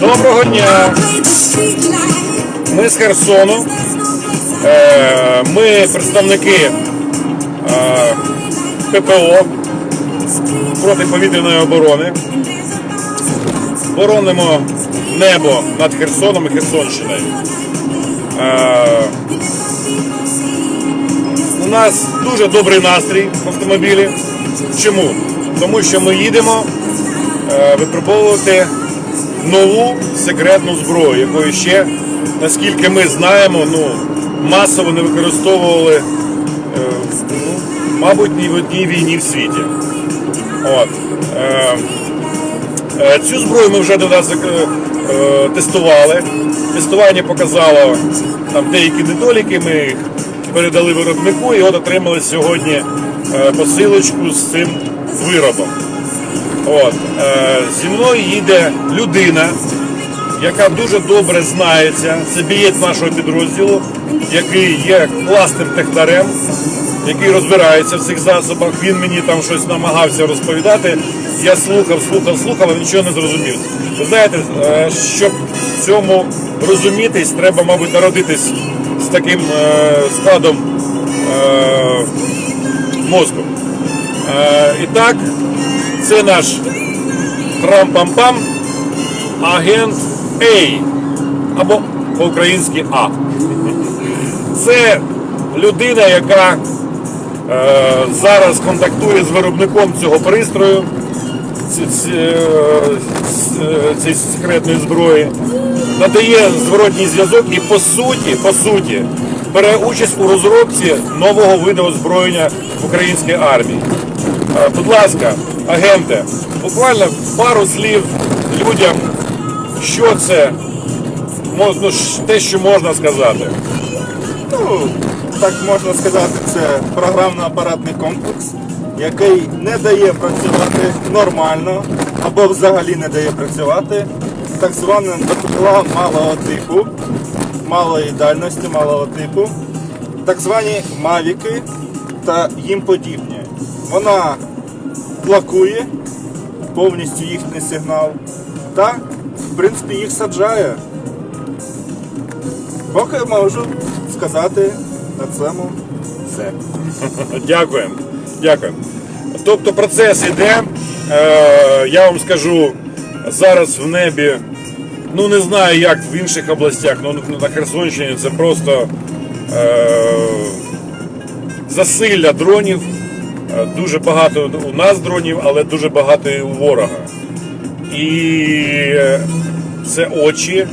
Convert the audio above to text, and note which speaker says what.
Speaker 1: Доброго дня! Ми з Херсону. Е, Ми представники е, ППО протиповітряної оборони. Боронимо небо над Херсоном і Херсонщиною. Е, У нас дуже добрий настрій в автомобілі. Чому? Тому що ми їдемо е, випробовувати нову секретну зброю, якої ще, наскільки ми знаємо, ну, масово не використовували, е, мабуть, ні в одній війні в світі. От. Цю зброю ми вже до нас е, тестували. Тестування показало там деякі недоліки, ми їх передали виробнику і от отримали сьогодні е, посилочку з цим виробом. От, е, зі мною їде людина, яка дуже добре знається. Це бієць нашого підрозділу, який є класним технарем, який розбирається в цих засобах. Він мені там щось намагався розповідати. Я слухав, слухав, слухав, але нічого не зрозумів. Ви знаєте, е, щоб цьому розумітись, треба, мабуть, народитись з таким е, складом е, мозку. І так, це наш трам-пам-пам, агент А або по-українськи А. Це людина, яка зараз контактує з виробником цього пристрою, е, е, цієї секретної зброї, надає зворотній зв'язок і по суті, по суті, бере участь у розробці нового виду озброєння в українській армії. Е, Будь ласка, агенте, буквально пару слів людям, що це, ну, те, що можна сказати.
Speaker 2: Ну, так можна сказати, це програмно-апаратний комплекс, який не дає працювати нормально або взагалі не дає працювати так званим БПЛА малого типу, малої дальності, малого типу, так звані мавіки та їм подібні. Вона блокує повністю їхній сигнал та, в принципі, їх саджає. Поки можу сказати на цьому все.
Speaker 1: Дякуємо. Дякуємо. Тобто процес іде. Е, я вам скажу, зараз в небі, ну не знаю як в інших областях, але на Херсонщині це просто е, засилля дронів. Е, Дуже багато у нас дронів, але дуже багато і у ворога. І е, це очі,